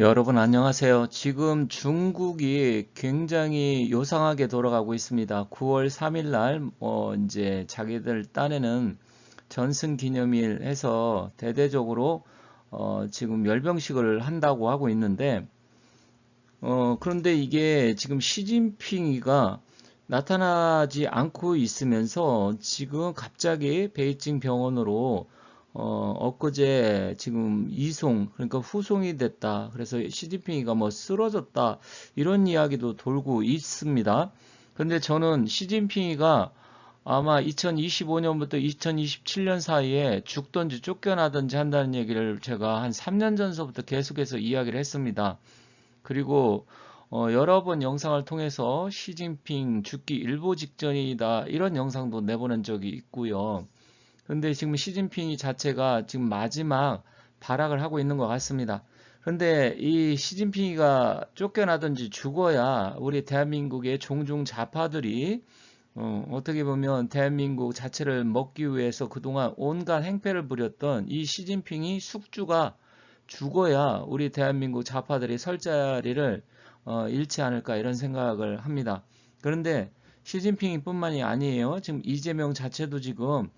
여러분 안녕하세요. 지금 중국이 굉장히 요상하게 돌아가고 있습니다. 9월 3일 날, 어, 이제 자기들 딴에는 전승 기념일 해서 대대적으로, 어, 지금 열병식을 한다고 하고 있는데, 어, 그런데 이게 지금 시진핑이가 나타나지 않고 있으면서 지금 갑자기 베이징 병원으로 어, 엊그제 지금 이송, 그러니까 후송이 됐다. 그래서 시진핑이가 뭐 쓰러졌다. 이런 이야기도 돌고 있습니다. 근데 저는 시진핑이가 아마 2025년부터 2027년 사이에 죽던지 쫓겨나든지 한다는 얘기를 제가 한 3년 전서부터 계속해서 이야기를 했습니다. 그리고 어, 여러 번 영상을 통해서 시진핑 죽기 일보 직전이다 이런 영상도 내보낸 적이 있고요. 근데 지금 시진핑이 자체가 지금 마지막 발악을 하고 있는 것 같습니다. 그런데 이 시진핑이가 쫓겨나든지 죽어야 우리 대한민국의 종중 좌파들이 어, 떻게 보면 대한민국 자체를 먹기 위해서 그동안 온갖 행패를 부렸던 이 시진핑이 숙주가 죽어야 우리 대한민국 좌파들이 설 자리를 어, 잃지 않을까 이런 생각을 합니다. 그런데 시진핑이 뿐만이 아니에요. 지금 이재명 자체도 지금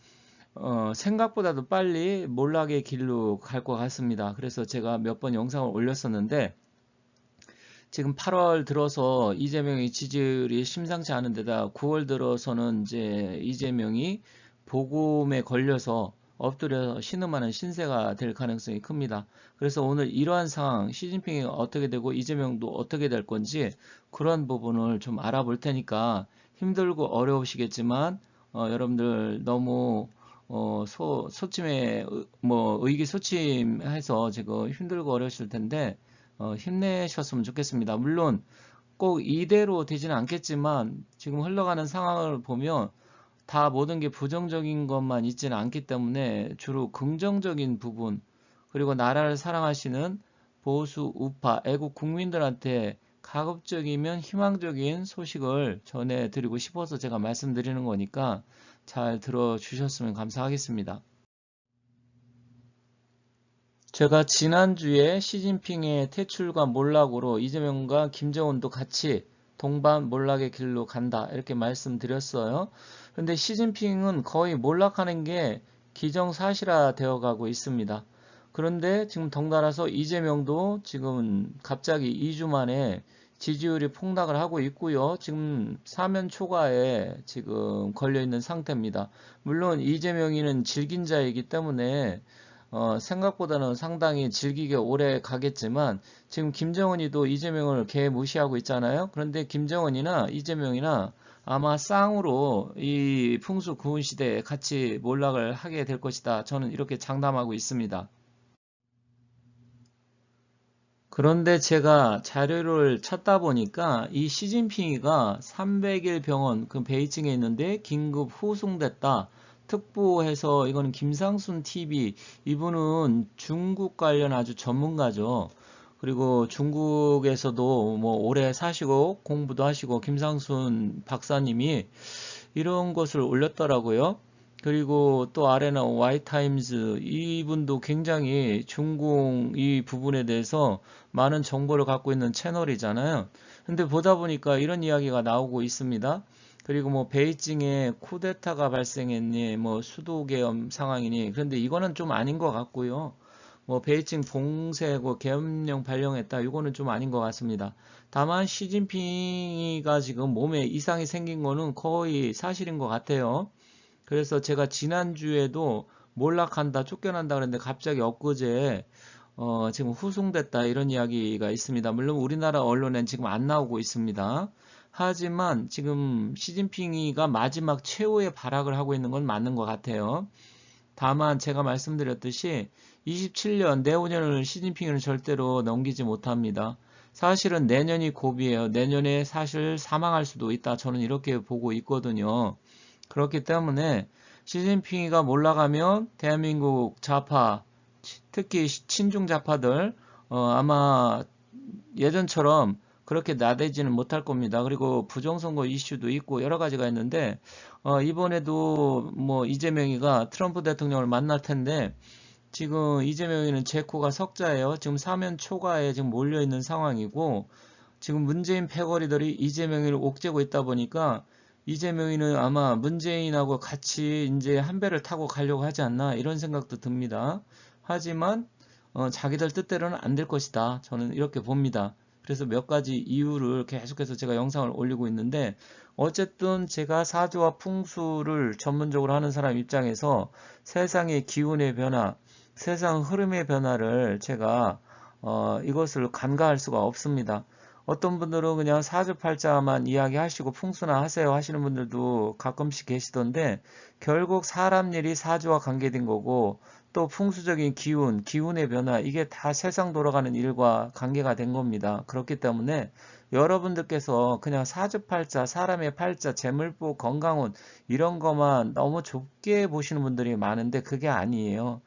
어, 생각보다도 빨리 몰락의 길로 갈 것 같습니다. 그래서 제가 몇 번 영상을 올렸었는데 지금 8월 들어서 이재명의 지지율이 심상치 않은 데다 9월 들어서는 이제 이재명이 복음에 걸려서 엎드려 신음하는 신세가 될 가능성이 큽니다. 그래서 오늘 이러한 상황, 시진핑이 어떻게 되고 이재명도 어떻게 될 건지 그런 부분을 좀 알아볼 테니까 힘들고 어려우시겠지만 어, 여러분들 너무 어, 소, 소침에, 뭐, 의기소침해서 지금 힘들고 어려우실 텐데, 어, 힘내셨으면 좋겠습니다. 물론, 꼭 이대로 되지는 않겠지만, 지금 흘러가는 상황을 보면, 다 모든 게 부정적인 것만 있지는 않기 때문에, 주로 긍정적인 부분, 그리고 나라를 사랑하시는 보수, 우파, 애국 국민들한테 가급적이면 희망적인 소식을 전해드리고 싶어서 제가 말씀드리는 거니까, 잘 들어주셨으면 감사하겠습니다. 제가 지난주에 시진핑의 퇴출과 몰락으로 이재명과 김정은도 같이 동반 몰락의 길로 간다 이렇게 말씀드렸어요. 근데 시진핑은 거의 몰락하는 게 기정사실화 되어 가고 있습니다. 그런데 지금 덩달아서 이재명도 지금 갑자기 2주 만에 지지율이 폭락을 하고 있고요. 지금 사면 초과에 지금 걸려 있는 상태입니다. 물론 이재명이는 질긴 자이기 때문에 어, 생각보다는 상당히 질기게 오래 가겠지만 지금 김정은이도 이재명을 개 무시하고 있잖아요. 그런데 김정은이나 이재명이나 아마 쌍으로 이 풍수 구은 시대에 같이 몰락을 하게 될 것이다. 저는 이렇게 장담하고 있습니다. 그런데 제가 자료를 찾다 보니까 이 시진핑이가 300일 병원 그 베이징에 있는데 긴급 후송됐다. 특보해서 이거는 김상순 TV 이분은 중국 관련 아주 전문가죠. 그리고 중국에서도 뭐 오래 사시고 공부도 하시고 김상순 박사님이 이런 것을 올렸더라고요. 그리고 또 아래는 와이타임즈 이분도 굉장히 중공 이 부분에 대해서 많은 정보를 갖고 있는 채널이잖아요. 근데 보다 보니까 이런 이야기가 나오고 있습니다. 그리고 뭐 베이징에 쿠데타가 발생했니 뭐 수도계엄 상황이니 그런데 이거는 좀 아닌 것 같고요. 뭐 베이징 봉쇄고 계엄령 발령했다 이거는 좀 아닌 것 같습니다. 다만 시진핑이가 지금 몸에 이상이 생긴 거는 거의 사실인 것 같아요. 그래서 제가 지난주에도 몰락한다, 쫓겨난다 그랬는데 갑자기 엊그제 어, 지금 후송됐다 이런 이야기가 있습니다. 물론 우리나라 언론엔 지금 안 나오고 있습니다. 하지만 지금 시진핑이가 마지막 최후의 발악을 하고 있는 건 맞는 것 같아요. 다만 제가 말씀드렸듯이 27년 내후년을 시진핑은 절대로 넘기지 못합니다. 사실은 내년이 고비예요. 내년에 사실 사망할 수도 있다. 저는 이렇게 보고 있거든요. 그렇기 때문에 시진핑이가 몰라가면 대한민국 좌파, 특히 친중 좌파들 어, 아마 예전처럼 그렇게 나대지는 못할 겁니다. 그리고 부정선거 이슈도 있고 여러 가지가 있는데 어, 이번에도 뭐 이재명이가 트럼프 대통령을 만날 텐데 지금 이재명이는 제 코가 석자예요. 지금 사면 초과에 지금 몰려 있는 상황이고 지금 문재인 패거리들이 이재명이를 옥죄고 있다 보니까 이재명이는 아마 문재인하고 같이 이제 한 배를 타고 가려고 하지 않나 이런 생각도 듭니다. 하지만 어, 자기들 뜻대로는 안 될 것이다. 저는 이렇게 봅니다. 그래서 몇 가지 이유를 계속해서 제가 영상을 올리고 있는데 어쨌든 제가 사주와 풍수를 전문적으로 하는 사람 입장에서 세상의 기운의 변화, 세상 흐름의 변화를 제가 어, 이것을 간과할 수가 없습니다. 어떤 분들은 그냥 사주팔자만 이야기하시고 풍수나 하세요 하시는 분들도 가끔씩 계시던데 결국 사람 일이 사주와 관계된 거고 또 풍수적인 기운, 기운의 변화 이게 다 세상 돌아가는 일과 관계가 된 겁니다. 그렇기 때문에 여러분들께서 그냥 사주팔자, 사람의 팔자, 재물보, 건강운 이런 것만 너무 좁게 보시는 분들이 많은데 그게 아니에요.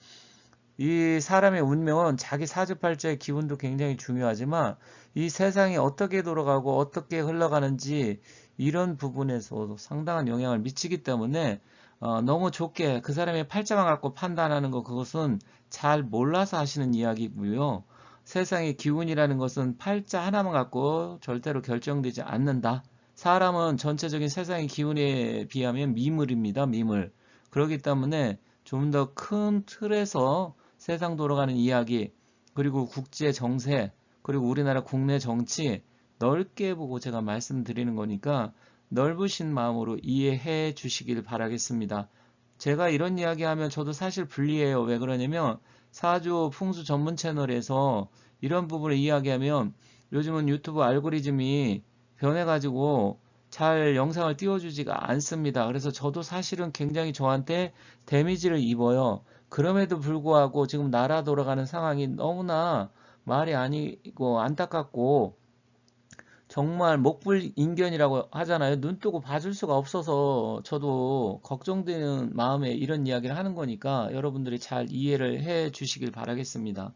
이 사람의 운명은 자기 사주팔자의 기운도 굉장히 중요하지만 이 세상이 어떻게 돌아가고 어떻게 흘러가는지 이런 부분에서도 상당한 영향을 미치기 때문에 어, 너무 좋게 그 사람의 팔자만 갖고 판단하는 것 그것은 잘 몰라서 하시는 이야기고요. 세상의 기운이라는 것은 팔자 하나만 갖고 절대로 결정되지 않는다. 사람은 전체적인 세상의 기운에 비하면 미물입니다. 미물. 그렇기 때문에 좀 더 큰 틀에서 세상 돌아가는 이야기 그리고 국제 정세 그리고 우리나라 국내 정치 넓게 보고 제가 말씀드리는 거니까 넓으신 마음으로 이해해 주시길 바라겠습니다. 제가 이런 이야기 하면 저도 사실 불리해요. 왜 그러냐면 사주 풍수 전문 채널에서 이런 부분을 이야기하면 요즘은 유튜브 알고리즘이 변해가지고 잘 영상을 띄워주지가 않습니다. 그래서 저도 사실은 굉장히 저한테 데미지를 입어요. 그럼에도 불구하고 지금 나라 돌아가는 상황이 너무나 말이 아니고 안타깝고 정말 목불인견이라고 하잖아요. 눈 뜨고 봐줄 수가 없어서 저도 걱정되는 마음에 이런 이야기를 하는 거니까 여러분들이 잘 이해를 해 주시길 바라겠습니다.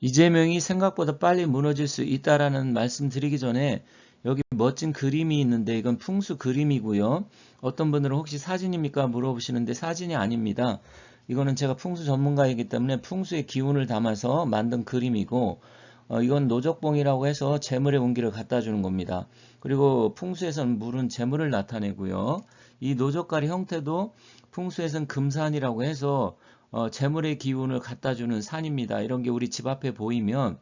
이재명이 생각보다 빨리 무너질 수 있다라는 말씀 드리기 전에 여기 멋진 그림이 있는데 이건 풍수 그림이고요. 어떤 분들은 혹시 사진입니까 물어보시는데 사진이 아닙니다. 이거는 제가 풍수 전문가이기 때문에 풍수의 기운을 담아서 만든 그림이고 어, 이건 노적봉이라고 해서 재물의 운기를 갖다 주는 겁니다. 그리고 풍수에서는 물은 재물을 나타내고요. 이 노적가리 형태도 풍수에서는 금산이라고 해서 어, 재물의 기운을 갖다 주는 산입니다. 이런 게 우리 집 앞에 보이면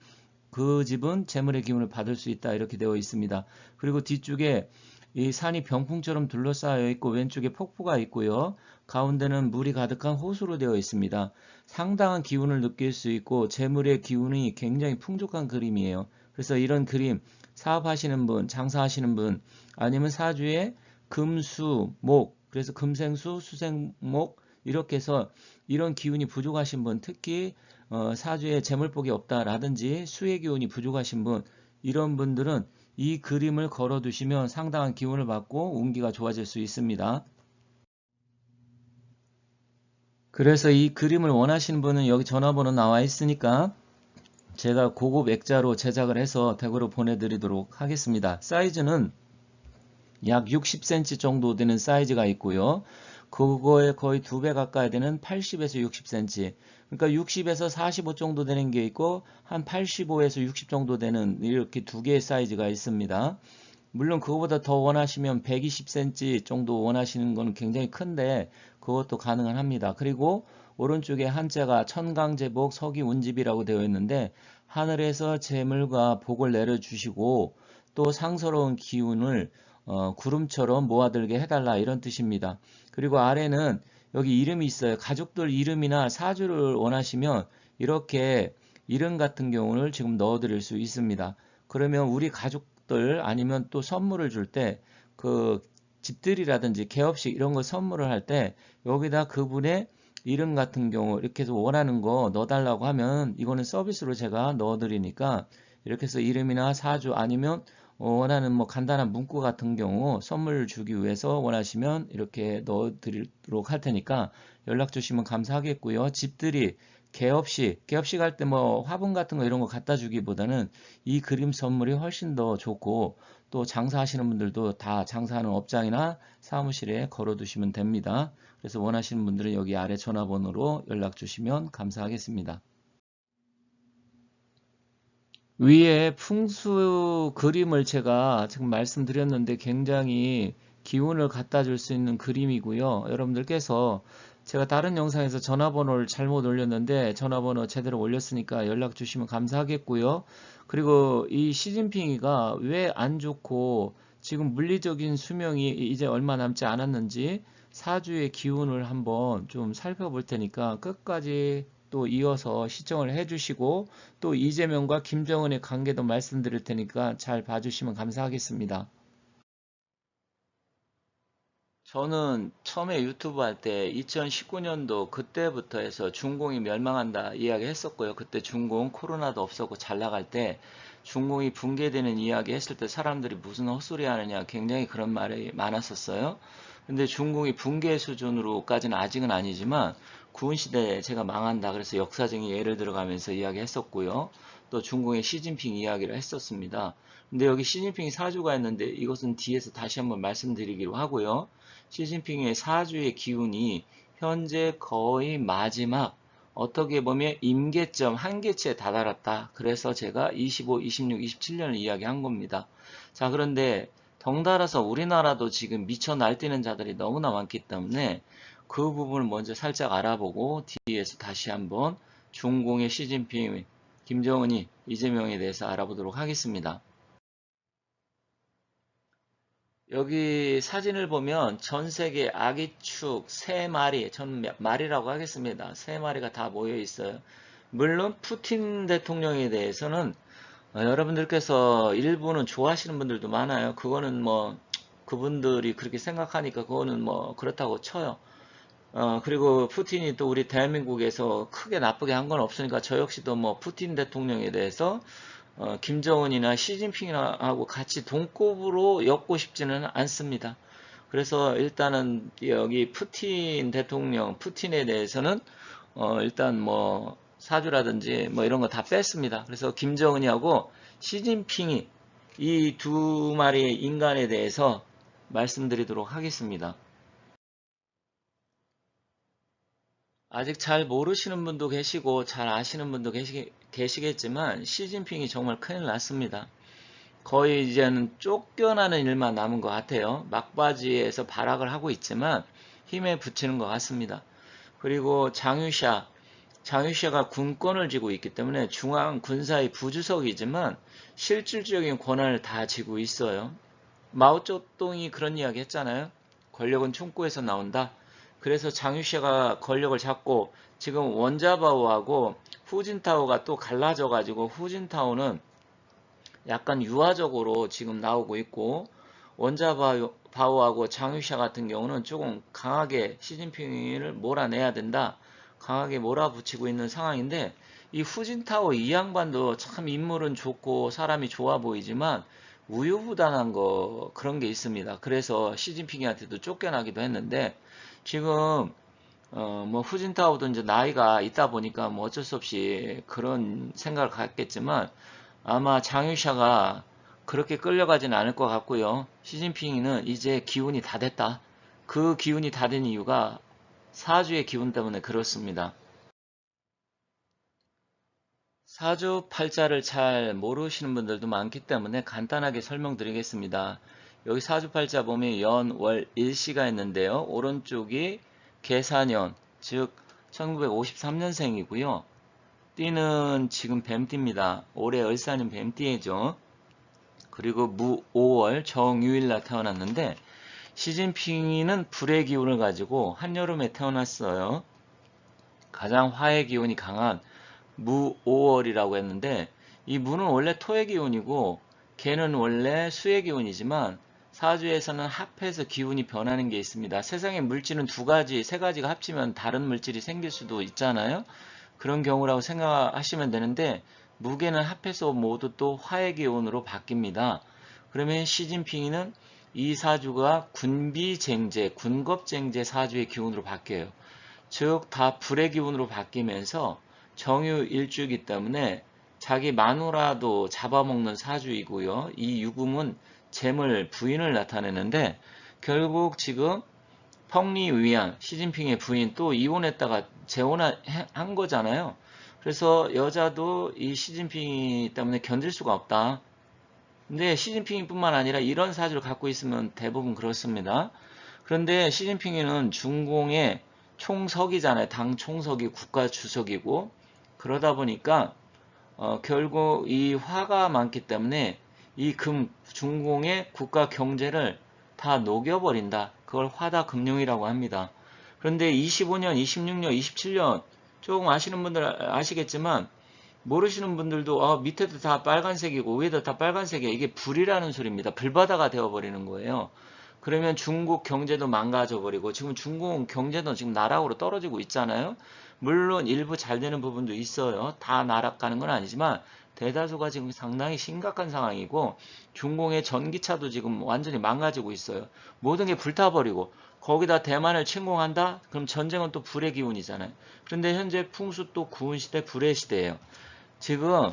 그 집은 재물의 기운을 받을 수 있다 이렇게 되어 있습니다. 그리고 뒤쪽에 이 산이 병풍처럼 둘러싸여 있고 왼쪽에 폭포가 있고요. 가운데는 물이 가득한 호수로 되어 있습니다. 상당한 기운을 느낄 수 있고 재물의 기운이 굉장히 풍족한 그림이에요. 그래서 이런 그림 사업하시는 분, 장사하시는 분 아니면 사주에 금수, 목 그래서 금생수, 수생목 이렇게 해서 이런 기운이 부족하신 분 특히 어, 사주에 재물복이 없다라든지 수의 기운이 부족하신 분 이런 분들은 이 그림을 걸어 두시면 상당한 기운을 받고 운기가 좋아질 수 있습니다. 그래서 이 그림을 원하시는 분은 여기 전화번호 나와 있으니까 제가 고급 액자로 제작을 해서 댁으로 보내드리도록 하겠습니다. 사이즈는 약 60cm 정도 되는 사이즈가 있고요. 그거에 거의 두 배 가까이 되는 80에서 60cm 그러니까 60에서 45 정도 되는 게 있고 한 85에서 60 정도 되는 이렇게 두 개의 사이즈가 있습니다. 물론 그거보다 더 원하시면 120cm 정도 원하시는 거는 굉장히 큰데 그것도 가능은 합니다. 그리고 오른쪽에 한자가 천강제복 서기운집이라고 되어 있는데 하늘에서 재물과 복을 내려주시고 또 상서로운 기운을 어, 구름처럼 모아들게 해달라 이런 뜻입니다. 그리고 아래는 여기 이름이 있어요. 가족들 이름이나 사주를 원하시면 이렇게 이름 같은 경우를 지금 넣어드릴 수 있습니다. 그러면 우리 가족 들 아니면 또 선물을 줄 때 그 집들이라든지 개업식 이런 거 선물을 할 때 여기다 그분의 이름 같은 경우 이렇게 해서 원하는 거 넣어달라고 하면 이거는 서비스로 제가 넣어드리니까 이렇게 해서 이름이나 사주 아니면 어, 원하는 뭐 간단한 문구 같은 경우 선물 주기 위해서 원하시면 이렇게 넣어 드리도록 할 테니까 연락 주시면 감사하겠고요. 집들이 개업식, 개업식 할 때 뭐 화분 같은 거 이런 거 갖다 주기보다는 이 그림 선물이 훨씬 더 좋고 또 장사하시는 분들도 다 장사하는 업장이나 사무실에 걸어 두시면 됩니다. 그래서 원하시는 분들은 여기 아래 전화번호로 연락 주시면 감사하겠습니다. 위에 풍수 그림을 제가 지금 말씀드렸는데 굉장히 기운을 갖다 줄 수 있는 그림이고요. 여러분들께서 제가 다른 영상에서 전화번호를 잘못 올렸는데 전화번호 제대로 올렸으니까 연락 주시면 감사하겠고요. 그리고 이 시진핑이가 왜 안 좋고 지금 물리적인 수명이 이제 얼마 남지 않았는지 사주의 기운을 한번 좀 살펴볼 테니까 끝까지 또 이어서 시청을 해주시고 또 이재명과 김정은의 관계도 말씀드릴 테니까 잘 봐주시면 감사하겠습니다. 저는 처음에 유튜브 할 때 2019년도 그때부터 해서 중공이 멸망한다 이야기 했었고요. 그때 중공 코로나도 없었고 잘 나갈 때 중공이 붕괴되는 이야기 했을 때 사람들이 무슨 헛소리 하느냐 굉장히 그런 말이 많았었어요. 근데 중공이 붕괴 수준으로까지는 아직은 아니지만 구은시대에 제가 망한다 그래서 역사적인 예를 들어가면서 이야기 했었고요. 또 중공의 시진핑 이야기를 했었습니다. 근데 여기 시진핑이 사주가 있는데 이것은 뒤에서 다시 한번 말씀드리기로 하고요. 시진핑의 사주의 기운이 현재 거의 마지막 어떻게 보면 임계점 한계치에 다다랐다. 그래서 제가 25, 26, 27년을 이야기한 겁니다. 자 그런데 덩달아서 우리나라도 지금 미쳐 날뛰는 자들이 너무나 많기 때문에 그 부분을 먼저 살짝 알아보고 뒤에서 다시 한번 중공의 시진핑, 김정은이 이재명에 대해서 알아보도록 하겠습니다. 여기 사진을 보면 전 세계 아기축 세 마리, 전 마리라고 하겠습니다. 세 마리가 다 모여 있어요. 물론 푸틴 대통령에 대해서는 어, 여러분들께서 일부는 좋아하시는 분들도 많아요. 그거는 뭐 그분들이 그렇게 생각하니까 그거는 뭐 그렇다고 쳐요. 어, 그리고 푸틴이 또 우리 대한민국에서 크게 나쁘게 한 건 없으니까 저 역시도 뭐 푸틴 대통령에 대해서 어, 김정은이나 시진핑하고 같이 동급으로 엮고 싶지는 않습니다. 그래서 일단은 여기 푸틴 대통령, 푸틴에 대해서는 어, 일단 뭐 사주라든지 뭐 이런 거 다 뺐습니다. 그래서 김정은이하고 시진핑이 이 두 마리의 인간에 대해서 말씀드리도록 하겠습니다. 아직 잘 모르시는 분도 계시고 잘 아시는 분도 계시, 계시겠지만 시진핑이 정말 큰일 났습니다. 거의 이제는 쫓겨나는 일만 남은 것 같아요. 막바지에서 발악을 하고 있지만 힘에 붙이는 것 같습니다. 그리고 장유샤, 장유샤가 군권을 쥐고 있기 때문에 중앙 군사의 부주석이지만 실질적인 권한을 다 쥐고 있어요. 마오쩌둥이 그런 이야기 했잖아요. 권력은 총구에서 나온다. 그래서 장유씨가 권력을 잡고 지금 원자바오하고 후진타오가 또 갈라져 가지고 후진타오는 약간 유화적으로 지금 나오고 있고 원자바오하고 장유샤 같은 경우는 조금 강하게 시진핑을 몰아내야 된다. 강하게 몰아붙이고 있는 상황인데 이 후진타오 이 양반도 참 인물은 좋고 사람이 좋아 보이지만 우유부단한 거 그런 게 있습니다. 그래서 시진핑한테도 쫓겨나기도 했는데 지금 어, 뭐 후진타오도 이제 나이가 있다 보니까 뭐 어쩔 수 없이 그런 생각을 갖겠지만 아마 장유샤가 그렇게 끌려가지는 않을 것 같고요. 시진핑은 이제 기운이 다 됐다. 그 기운이 다 된 이유가 사주의 기운 때문에 그렇습니다. 사주 팔자를 잘 모르시는 분들도 많기 때문에 간단하게 설명드리겠습니다. 여기 사주팔자 보면 연, 월, 일시가 있는데요. 오른쪽이 계사년, 즉 1953년생이고요. 띠는 지금 뱀띠입니다. 올해 을사년 뱀띠죠. 그리고 무 5월 정유일날 태어났는데 시진핑이는 불의 기운을 가지고 한여름에 태어났어요. 가장 화의 기운이 강한 무 5월이라고 했는데 이 무는 원래 토의 기운이고 개는 원래 수의 기운이지만 사주에서는 합해서 기운이 변하는 게 있습니다. 세상에 물질은 두 가지, 세 가지가 합치면 다른 물질이 생길 수도 있잖아요. 그런 경우라고 생각하시면 되는데 무게는 합해서 모두 또 화의 기운으로 바뀝니다. 그러면 시진핑이는 이 사주가 군비쟁제, 군겁쟁제 사주의 기운으로 바뀌어요. 즉, 다 불의 기운으로 바뀌면서 정유 일주이기 때문에 자기 마누라도 잡아먹는 사주이고요. 이 유금은 재물 부인을 나타내는데 결국 지금 펑리 위안 시진핑의 부인 또 이혼했다가 재혼한 거잖아요. 그래서 여자도 이 시진핑 때문에 견딜 수가 없다. 근데 시진핑뿐만 아니라 이런 사주를 갖고 있으면 대부분 그렇습니다. 그런데 시진핑이는 중공의 총석이잖아요. 당 총석이 국가 주석이고 그러다 보니까 어, 결국 이 화가 많기 때문에 이 금 중공의 국가 경제를 다 녹여버린다. 그걸 화다 금융이라고 합니다. 그런데 25년, 26년, 27년 조금 아시는 분들 아시겠지만 모르시는 분들도 아, 밑에도 다 빨간색이고 위에도 다 빨간색이야. 이게 불이라는 소리입니다. 불바다가 되어버리는 거예요. 그러면 중국 경제도 망가져 버리고 지금 중국 경제도 지금 나락으로 떨어지고 있잖아요. 물론 일부 잘 되는 부분도 있어요. 다 나락가는 건 아니지만 대다수가 지금 상당히 심각한 상황이고 중공의 전기차도 지금 완전히 망가지고 있어요. 모든 게 불타버리고 거기다 대만을 침공한다? 그럼 전쟁은 또 불의 기운이잖아요. 그런데 현재 풍수 또 구운 시대, 불의 시대예요. 지금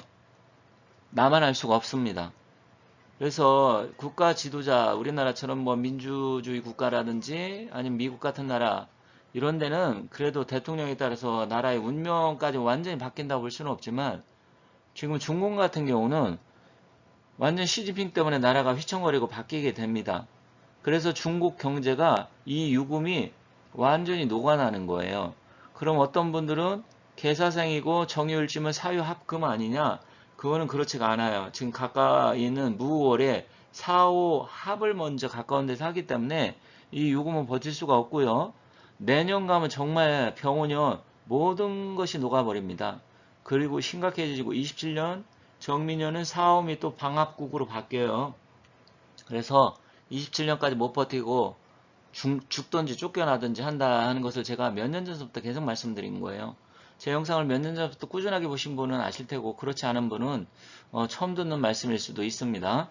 나만 알 수가 없습니다. 그래서 국가 지도자 우리나라처럼 뭐 민주주의 국가라든지 아니면 미국 같은 나라 이런 데는 그래도 대통령에 따라서 나라의 운명까지 완전히 바뀐다고 볼 수는 없지만 지금 중공 같은 경우는 완전 시진핑 때문에 나라가 휘청거리고 바뀌게 됩니다. 그래서 중국 경제가 이 유금이 완전히 녹아나는 거예요. 그럼 어떤 분들은 개사생이고 정유일지면 사유합금 아니냐? 그거는 그렇지가 않아요. 지금 가까이 있는 무월에 사오 합을 먼저 가까운 데서 하기 때문에 이 유금은 버틸 수가 없고요. 내년 가면 정말 병원년 모든 것이 녹아버립니다. 그리고 심각해지고 27년 정민년은 사오이 또 방합국으로 바뀌어요. 그래서 27년까지 못 버티고 죽, 죽든지 쫓겨나든지 한다 하는 것을 제가 몇 년 전부터 계속 말씀드린 거예요. 제 영상을 몇 년 전부터 꾸준하게 보신 분은 아실 테고 그렇지 않은 분은 어, 처음 듣는 말씀일 수도 있습니다.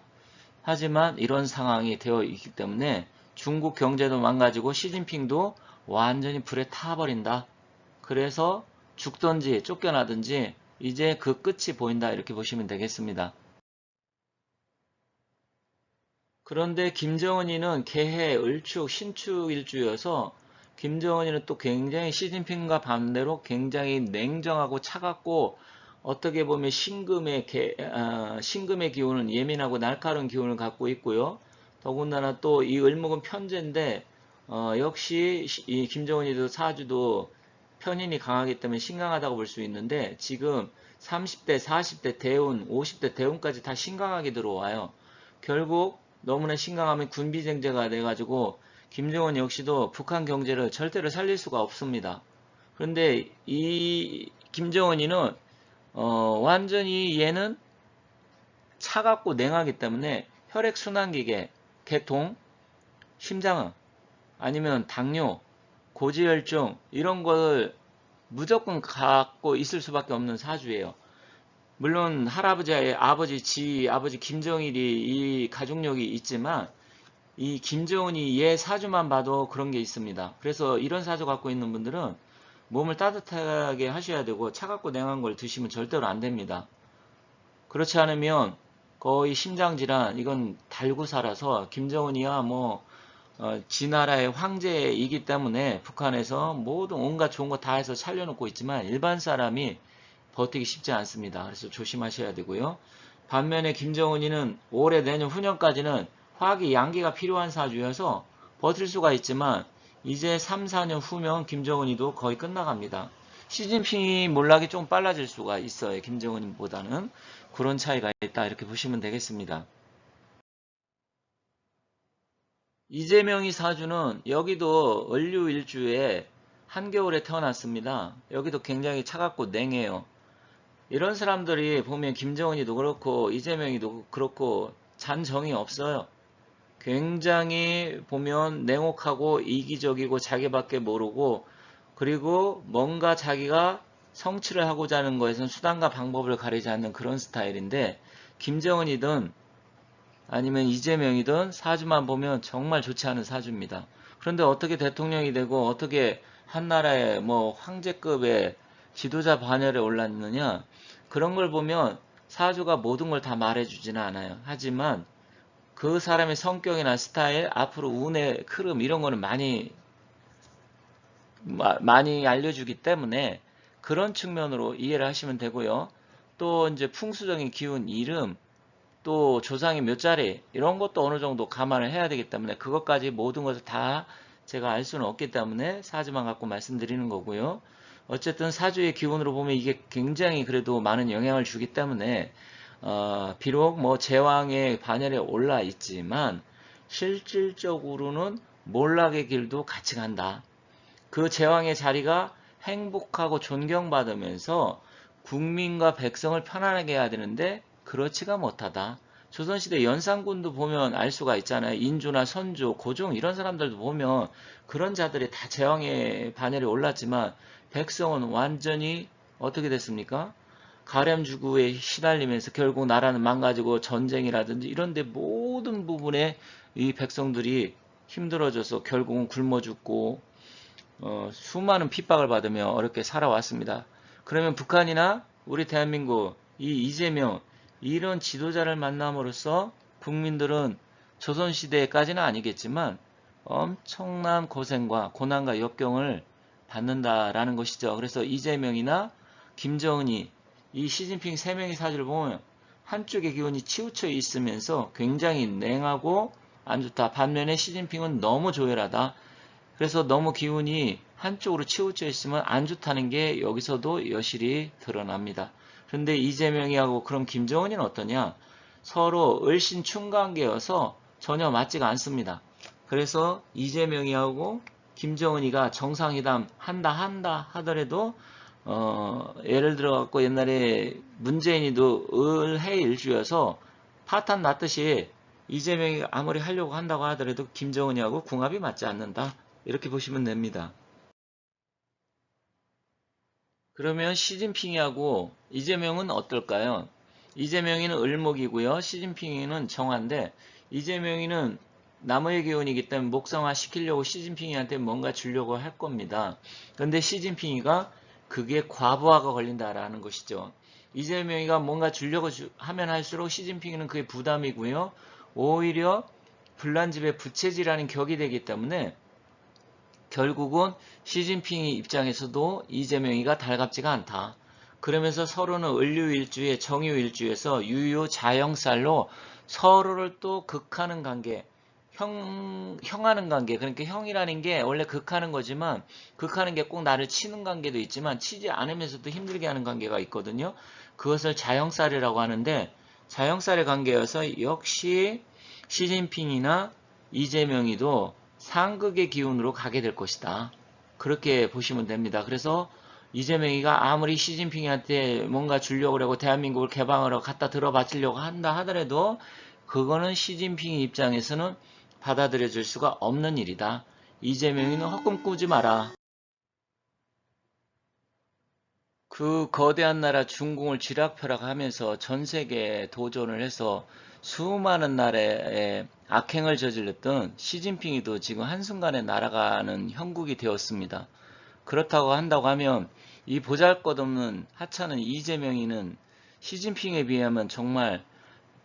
하지만 이런 상황이 되어 있기 때문에 중국 경제도 망가지고 시진핑도 완전히 불에 타버린다. 그래서 죽든지 쫓겨나든지 이제 그 끝이 보인다 이렇게 보시면 되겠습니다. 그런데 김정은이는 개해, 을축, 신축 일주여서 김정은이는 또 굉장히 시진핑과 반대로 굉장히 냉정하고 차갑고 어떻게 보면 신금의 개, 아, 신금의 기운은 예민하고 날카로운 기운을 갖고 있고요. 더군다나 또 이 을목은 편제인데 어, 역시 이 김정은이도 사주도 편인이 강하기 때문에 신강하다고 볼 수 있는데 지금 30대, 40대 대운, 50대 대운까지 다 신강하게 들어와요. 결국 너무나 심각하면 군비쟁제가 돼가지고 김정은 역시도 북한 경제를 절대로 살릴 수가 없습니다. 그런데 이 김정은이는 어, 완전히 얘는 차갑고 냉하기 때문에 혈액순환기계, 개통, 심장암, 아니면 당뇨, 고지혈증 이런 걸 무조건 갖고 있을 수밖에 없는 사주예요. 물론 할아버지의 아버지 지 아버지 김정일이 이 가족력이 있지만 이 김정은이 얘 사주만 봐도 그런 게 있습니다. 그래서 이런 사주 갖고 있는 분들은 몸을 따뜻하게 하셔야 되고 차갑고 냉한 걸 드시면 절대로 안 됩니다. 그렇지 않으면 거의 심장질환 이건 달고 살아서 김정은이야 뭐 어, 지나라의 황제이기 때문에 북한에서 모든 온갖 좋은 거 다 해서 살려놓고 있지만 일반 사람이 버티기 쉽지 않습니다. 그래서 조심하셔야 되고요. 반면에 김정은이는 올해 내년 후년까지는 화기 양기가 필요한 사주여서 버틸 수가 있지만 이제 3, 4년 후면 김정은이도 거의 끝나갑니다. 시진핑이 몰락이 좀 빨라질 수가 있어요. 김정은보다는 그런 차이가 있다 이렇게 보시면 되겠습니다. 이재명이 사주는 여기도 을류일주에 한겨울에 태어났습니다. 여기도 굉장히 차갑고 냉해요. 이런 사람들이 보면 김정은이도 그렇고 이재명이도 그렇고 잔정이 없어요. 굉장히 보면 냉혹하고 이기적이고 자기밖에 모르고 그리고 뭔가 자기가 성취를 하고자 하는 것에선 수단과 방법을 가리지 않는 그런 스타일인데 김정은이든 아니면 이재명이든 사주만 보면 정말 좋지 않은 사주입니다. 그런데 어떻게 대통령이 되고 어떻게 한 나라의 뭐 황제급의 지도자 반열에 올랐느냐 그런 걸 보면 사주가 모든 걸 다 말해주지는 않아요. 하지만 그 사람의 성격이나 스타일, 앞으로 운의 흐름 이런 거는 많이 마, 많이 알려주기 때문에 그런 측면으로 이해를 하시면 되고요. 또 이제 풍수적인 기운, 이름, 또 조상이 몇 자리 이런 것도 어느 정도 감안을 해야 되기 때문에 그것까지 모든 것을 다 제가 알 수는 없기 때문에 사주만 갖고 말씀드리는 거고요. 어쨌든 사주의 기운으로 보면 이게 굉장히 그래도 많은 영향을 주기 때문에 어, 비록 뭐 제왕의 반열에 올라 있지만 실질적으로는 몰락의 길도 같이 간다. 그 제왕의 자리가 행복하고 존경받으면서 국민과 백성을 편안하게 해야 되는데 그렇지가 못하다. 조선시대 연산군도 보면 알 수가 있잖아요. 인조나 선조, 고종 이런 사람들도 보면 그런 자들이 다 제왕의 반열에 올랐지만 백성은 완전히 어떻게 됐습니까? 가렴주구에 시달리면서 결국 나라는 망가지고 전쟁이라든지 이런데 모든 부분에 이 백성들이 힘들어져서 결국은 굶어 죽고 어, 수많은 핍박을 받으며 어렵게 살아왔습니다. 그러면 북한이나 우리 대한민국 이 이재명 이런 지도자를 만남으로써 국민들은 조선시대까지는 아니겠지만 엄청난 고생과 고난과 역경을 받는다라는 것이죠. 그래서 이재명이나 김정은이 이 시진핑 세 명의 사주를 보면 한쪽의 기운이 치우쳐 있으면서 굉장히 냉하고 안 좋다. 반면에 시진핑은 너무 조열하다. 그래서 너무 기운이 한쪽으로 치우쳐 있으면 안 좋다는 게 여기서도 여실히 드러납니다. 그런데 이재명이하고 그럼 김정은이는 어떠냐? 서로 을신충관계여서 전혀 맞지가 않습니다. 그래서 이재명이하고 김정은이가 정상회담 한다 한다 하더라도 어, 예를 들어 갖고 옛날에 문재인이도 을해 일주여서 파탄 났듯이 이재명이 아무리 하려고 한다고 하더라도 김정은이하고 궁합이 맞지 않는다. 이렇게 보시면 됩니다. 그러면 시진핑이하고 이재명은 어떨까요? 이재명이는 을목이고요. 시진핑이는 정화인데 이재명이는 나무의 기운이기 때문에 목성화 시키려고 시진핑이한테 뭔가 주려고 할 겁니다. 그런데 시진핑이가 그게 과부하가 걸린다라는 것이죠. 이재명이가 뭔가 주려고 주, 하면 할수록 시진핑이는 그게 부담이고요. 오히려 불난집에 부채질하는 격이 되기 때문에 결국은 시진핑이 입장에서도 이재명이가 달갑지가 않다. 그러면서 서로는 을류일주의 정유일주에서 유유자영살로 서로를 또 극하는 관계, 형, 형하는 관계. 그러니까 형이라는 게 원래 극하는 거지만 극하는 게 꼭 나를 치는 관계도 있지만 치지 않으면서도 힘들게 하는 관계가 있거든요. 그것을 자영살이라고 하는데 자영살의 관계여서 역시 시진핑이나 이재명이도 상극의 기운으로 가게 될 것이다. 그렇게 보시면 됩니다. 그래서 이재명이가 아무리 시진핑한테 뭔가 주려고 하고 대한민국을 개방하러 갖다 들어바치려고 한다 하더라도 그거는 시진핑 입장에서는 받아들여질 수가 없는 일이다. 이재명이는 헛꿈 꾸지 마라. 그 거대한 나라 중궁을 쥐락펴락하면서 전 세계에 도전을 해서 수많은 나라에 악행을 저질렀던 시진핑이도 지금 한순간에 날아가는 형국이 되었습니다. 그렇다고 한다고 하면 이 보잘것없는 하찮은 이재명이는 시진핑에 비하면 정말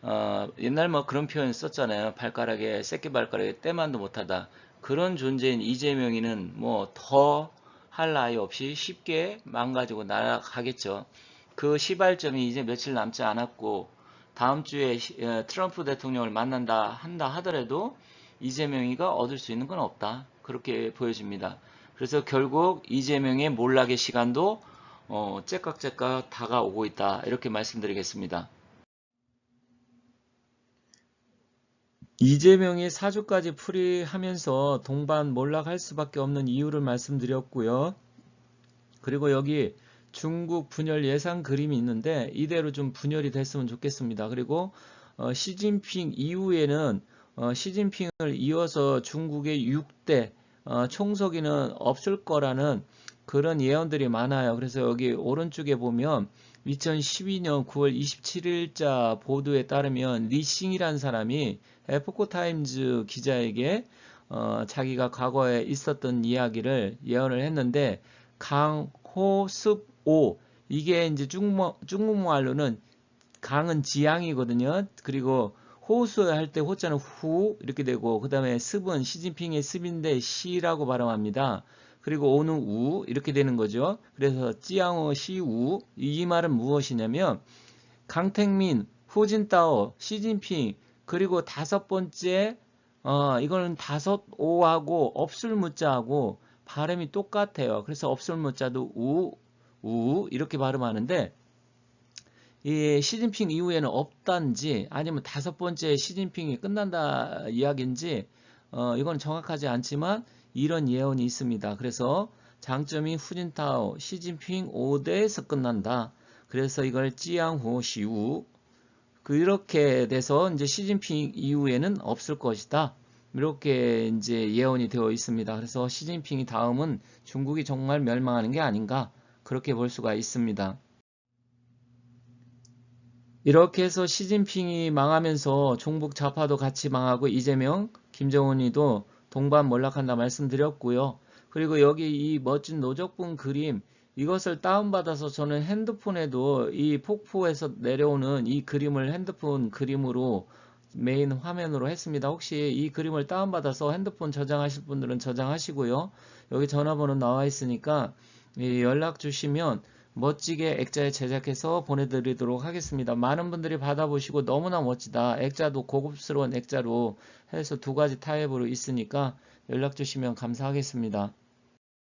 어, 옛날 뭐 그런 표현 썼잖아요. 발가락에 새끼 발가락에 때만도 못하다. 그런 존재인 이재명이는 뭐 더 할 나위 없이 쉽게 망가지고 날아가겠죠. 그 시발점이 이제 며칠 남지 않았고 다음 주에 어, 트럼프 대통령을 만난다 한다 하더라도 이재명이가 얻을 수 있는 건 없다. 그렇게 보여집니다. 그래서 결국 이재명의 몰락의 시간도 어, 째깍째깍 다가오고 있다. 이렇게 말씀드리겠습니다. 이재명이 사주까지 풀이하면서 동반 몰락할 수밖에 없는 이유를 말씀드렸고요. 그리고 여기 중국 분열 예상 그림이 있는데 이대로 좀 분열이 됐으면 좋겠습니다. 그리고 어, 시진핑 이후에는 어, 시진핑을 이어서 중국의 6대 어, 총서기는 없을 거라는 그런 예언들이 많아요. 그래서 여기 오른쪽에 보면 2012년 9월 27일자 보도에 따르면 리싱이라는 사람이 에포코타임즈 기자에게 어, 자기가 과거에 있었던 이야기를 예언을 했는데 강호습오 이게 이제 중국말, 중국말로는 강은 지향이거든요. 그리고 호수 할 때 호자는 후 이렇게 되고 그 다음에 습은 시진핑의 습인데 시라고 발음합니다. 그리고 오는 우 이렇게 되는 거죠. 그래서 찌양어 시우 이 말은 무엇이냐면 강택민, 후진타오, 시진핑 그리고 다섯 번째 어 이거는 다섯 오하고 없을 무자하고 발음이 똑같아요. 그래서 없을 무자도 우, 우 이렇게 발음하는데 이 시진핑 이후에는 없단지 아니면 다섯 번째 시진핑이 끝난다 이야기인지 어, 이건 정확하지 않지만 이런 예언이 있습니다. 그래서 장점이 후진타오, 시진핑 5대에서 끝난다. 그래서 이걸 찌양호 시우 그렇게 돼서 이제 시진핑 이후에는 없을 것이다. 이렇게 이제 예언이 되어 있습니다. 그래서 시진핑이 다음은 중국이 정말 멸망하는 게 아닌가 그렇게 볼 수가 있습니다. 이렇게 해서 시진핑이 망하면서 종북 좌파도 같이 망하고 이재명, 김정은이도 동반 몰락한다 말씀드렸고요. 그리고 여기 이 멋진 노적분 그림 이것을 다운받아서 저는 핸드폰에도 이 폭포에서 내려오는 이 그림을 핸드폰 그림으로 메인 화면으로 했습니다. 혹시 이 그림을 다운받아서 핸드폰 저장하실 분들은 저장하시고요. 여기 전화번호 나와 있으니까 연락 주시면 멋지게 액자에 제작해서 보내드리도록 하겠습니다. 많은 분들이 받아보시고 너무나 멋지다. 액자도 고급스러운 액자로 해서 두 가지 타입으로 있으니까 연락 주시면 감사하겠습니다.